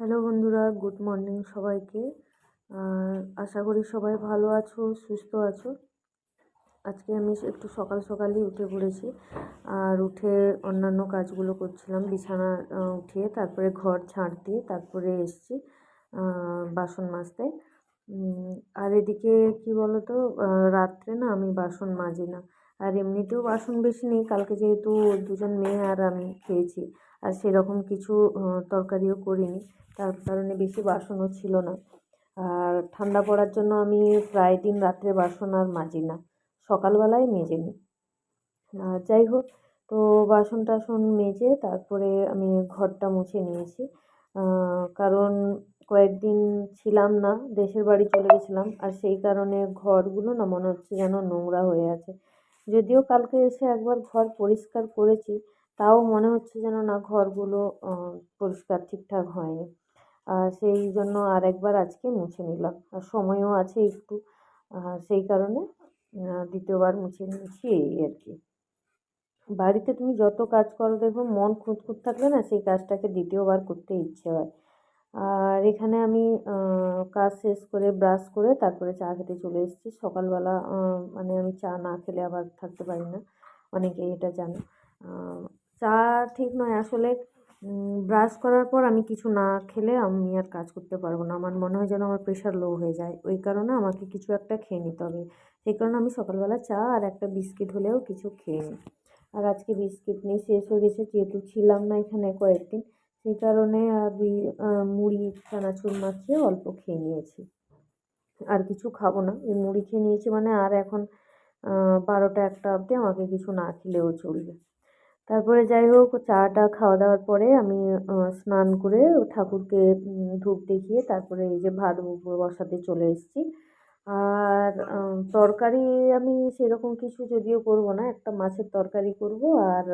Hello বন্ধুরা, good morning সবাইকে। আশা করি সবাই ভালো আছো, সুস্থ আছো। আজকে আমি একটু সকাল সকালই উঠে পড়েছি। আর উঠে অন্যান্য কাজগুলো করছিলাম, বিছানা উঠিয়ে তারপরে ঘর ঝাড় দিয়ে তারপরে এসছি বাসন মাজতে। আর এদিকে কি বলতো রাত্রে না আমি বাসন মাজি না। আর এমনিতেও বাসন বেশি নেই, কালকে যেহেতু দুজন মেয়ে আর আমি খেয়েছি। আর সেরকম কিছু তরকারিও করিনি। তার কারণে বেশি বাসনও ছিল না। আর ঠান্ডা পড়ার জন্য আমি প্রায় দিন রাত্রে বাসন আর মাজি না। সকালবেলায় মেজে নিই যাই হোক, তো বাসন টাসন মেজে তারপরে আমি ঘরটা মুছে নিয়েছি। কারণ কয়েকদিন ছিলাম না, দেশের বাড়ি চলে গেছিলাম, আর সেই কারণে ঘরগুলো না মনে হচ্ছে যেন নোংরা হয়ে আছে। যদিও কালকে এসে একবার ঘর পরিষ্কার করেছি, তাও মনে হচ্ছে যেন না ঘরগুলো পরিষ্কার ঠিকঠাক হয়নি। সেই জন্য আর একবার আজকে মুছে নিলাম। আর সময়ও আছে একটু। সেই কারণে দ্বিতীয়বার মুছে নিয়েছি এই আর কি। বাড়িতে তুমি যত কাজ করো দেখো মন খুঁতখুঁত থাকলে না সেই কাজটাকে দ্বিতীয়বার করতে ইচ্ছে হয়। আর এখানে আমি কাজ শেষ করে ব্রাশ করে তারপরে চা খেতে চলে এসেছি। সকালবেলা মানে আমি চা না খেলে আবার থাকতে পারি না। অনেকেই এটা জানো। চা ঠিক নয়। আসলে ব্রাশ করার পর আমি কিছু না খেলে আমি আর কাজ করতে পারব না। আমার মনে হয় যেন আমার প্রেশার লো হয়ে যায়। ওই কারণে আমাকে কিছু একটা খেয়ে নিতে হবে। সেই কারণে আমি সকালবেলা চা আর একটা বিস্কিট হলেও কিছু খেয়ে নিই। আর আজকে বিস্কিট নেই, শেষ হয়ে গেছে, যেহেতু ছিলাম না এখানে কয়েকদিন, সেই কারণে মুড়ি, চানাচুর মাখিয়ে অল্প খেয়ে নিয়েছি। আর কিছু খাব না। এই মুড়ি খেয়ে নিয়েছি মানে আর এখন বারোটা একটা অবধি আমাকে কিছু না খেলেও চলবে। তারপরে যাই হোক চাটা খাওয়া দাওয়ার পরে আমি স্নান করে ঠাকুরকে ধূপ দেখিয়ে তারপরে এই যে ভাত বসাতে চলে এসেছি। আর তরকারি আমি সেরকম কিছু যদিও করব না, একটা মাছের তরকারি করব আর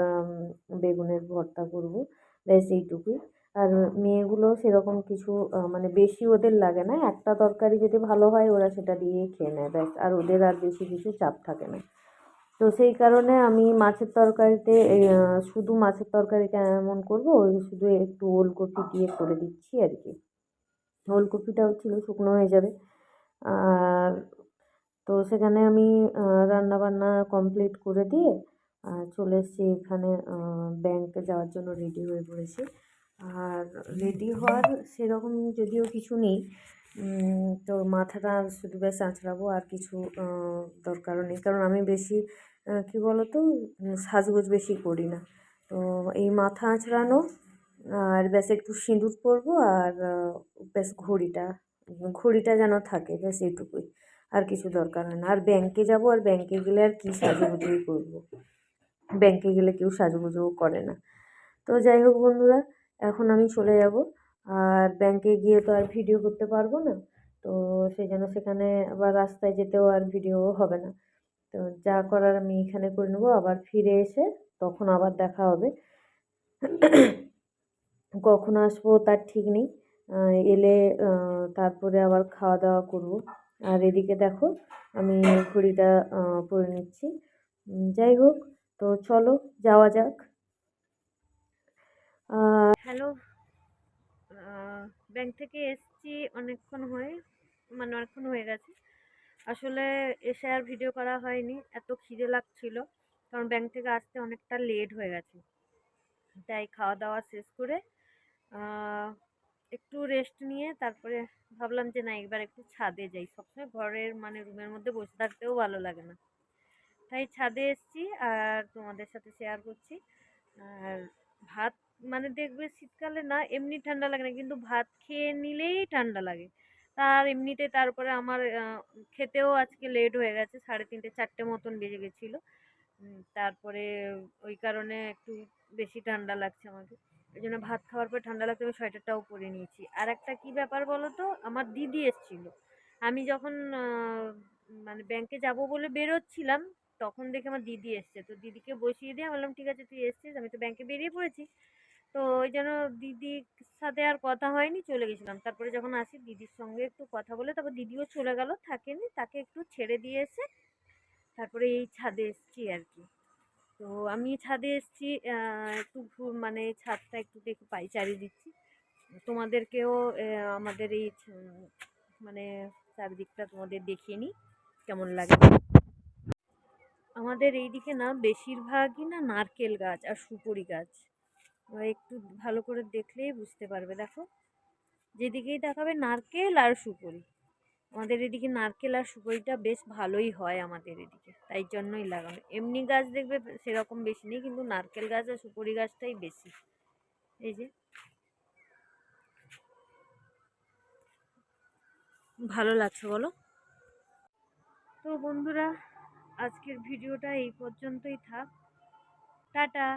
বেগুনের ভর্তা করব, ব্যাস এইটুকুই। আর মেয়েগুলো সেরকম কিছু মানে বেশি ওদের লাগে না, একটা তরকারি যদি ভালো হয় ওরা সেটা দিয়েই খেয়ে নেয়, ব্যাস। আর ওদের আর বেশি কিছু চাপ থাকে না। তো সেই কারণে আমি মাছের তরকারিতে শুধু মাছের তরকারি কেমন করব, ওই শুধু একটু ওলকপি দিয়ে করে দিচ্ছি আর কি। ওলকপিটাও ছিল, শুকনো হয়ে যাবে। আর তো সেখানে আমি রান্না বান্না কমপ্লিট করে দিয়ে চলে এসেছি এখানে ব্যাংকে যাওয়ার জন্য রেডি হয়ে পড়েছি। আর রেডি হওয়ার সেরকম যদিও কিছু নেই তো মাথাটা শুধু ব্যাস আঁচড়াবো, আর কিছু দরকারও নেই। কারণ আমি বেশি কী বলো তো সাজগোজ বেশি করি না। তো এই মাথা আঁচড়ানো, আর ব্যাস একটু সিঁদুর পরবো, আর ব্যাস ঘড়িটা ঘড়িটা যেন থাকে, ব্যাস এইটুকুই। আর কিছু দরকার হয় না। আর ব্যাংকে যাব, আর ব্যাংকে গেলে আর কী সাজুগুজুই করব? ব্যাংকে গেলে কেউ সাজুগুজুও করে না। তো যাই হোক বন্ধুরা, এখন আমি চলে যাব। আর ব্যাংকে গিয়ে তো আর ভিডিও করতে পারব না। তো সেই জন্য সেখানে আবার রাস্তায় যেতেও আর ভিডিও হবে না। তো যা করার আমি এখানে করে নেব। আবার ফিরে এসে তখন আবার দেখা হবে। কখন আসব তার ঠিক নেই। এলে তারপরে আবার খাওয়া দাওয়া করব। আর এদিকে দেখো, আমি ঘড়িটা পরে নিচ্ছি। যাই হোক, তো চলো, যাওয়া যাক। হ্যালো ব্যাংক থেকে এসছি, অনেকক্ষণ হয়ে মানে অনেকক্ষণ হয়ে গেছে। আসলে এসে আর ভিডিও করা হয়নি। এত খিদে লাগছিল, কারণ ব্যাংক থেকে আসতে অনেকটা লেট হয়ে গেছে। তাই খাওয়া দাওয়া শেষ করে একটু রেস্ট নিয়ে তারপরে ভাবলাম যে না, একবার একটু ছাদে যাই। সবসময় ঘরের মানে রুমের মধ্যে বসে থাকতেও ভালো লাগে না। তাই ছাদে এসছি আর তোমাদের সাথে শেয়ার করছি। আর ভাত মানে দেখবে শীতকালে না, এমনি ঠান্ডা লাগে না, কিন্তু ভাত খেয়ে নিলেই ঠান্ডা লাগে। আর এমনিতে তারপরে আমার খেতেও আজকে লেট হয়ে গেছে, সাড়ে তিনটে, চারটে মতন বেজে গেছিল। তারপরে ওই কারণে একটু বেশি ঠান্ডা লাগছে আমাকে। ওই জন্য ভাত খাওয়ার পর ঠান্ডা লাগতে আমি সোয়েটারটাও পরে নিয়েছি। আর একটা কী ব্যাপার বলো তো আমার দিদি এসেছিল। আমি যখন মানে ব্যাংকে যাব বলে বেরোচ্ছিলাম, তখন দেখে আমার দিদি এসছে। তো দিদিকে বসিয়ে দিয়ে আমি বললাম, ঠিক আছে, তুই এসছিস, আমি তো ব্যাংকে বেরিয়ে পড়েছি। তো ওই জন্য দিদির সাথে আর কথা হয়নি, চলে গেছিলাম। তারপরে যখন আসি দিদির সঙ্গে একটু কথা বলে, তারপর দিদিও চলে গেল, থাকেনি। তাকে একটু ছেড়ে দিয়ে এসে তারপরে এই ছাদে এসেছি আর কি। তো আমি ছাদে এসেছি একটু মানে ছাদটা একটু দেখে পাইচারি দিচ্ছি। তোমাদেরকেও আমাদের এই মানে চারিদিকটা তোমাদের দেখিয়ে নিই, কেমন লাগে। আমাদের এইদিকে না বেশিরভাগই না নারকেল গাছ আর সুপুরি গাছ। একটু ভালো করে দেখলেই বুঝতে পারবে, দেখো। যেদিকেই দেখাবে নারকেল আর সুপুরি। আমাদের এদিকে নারকেল আর সুপুরিটা বেশ ভালোই হয় আমাদের এদিকে, তাই জন্যই লাগানো। এমনি গাছ দেখবে সেরকম বেশি নেই, কিন্তু নারকেল গাছ আর সুপুরি গাছটাই বেশি। এই যে। ভালো লাগছে, বলো। তো বন্ধুরা, আজকের ভিডিওটা এই পর্যন্তই থাক। টাটা।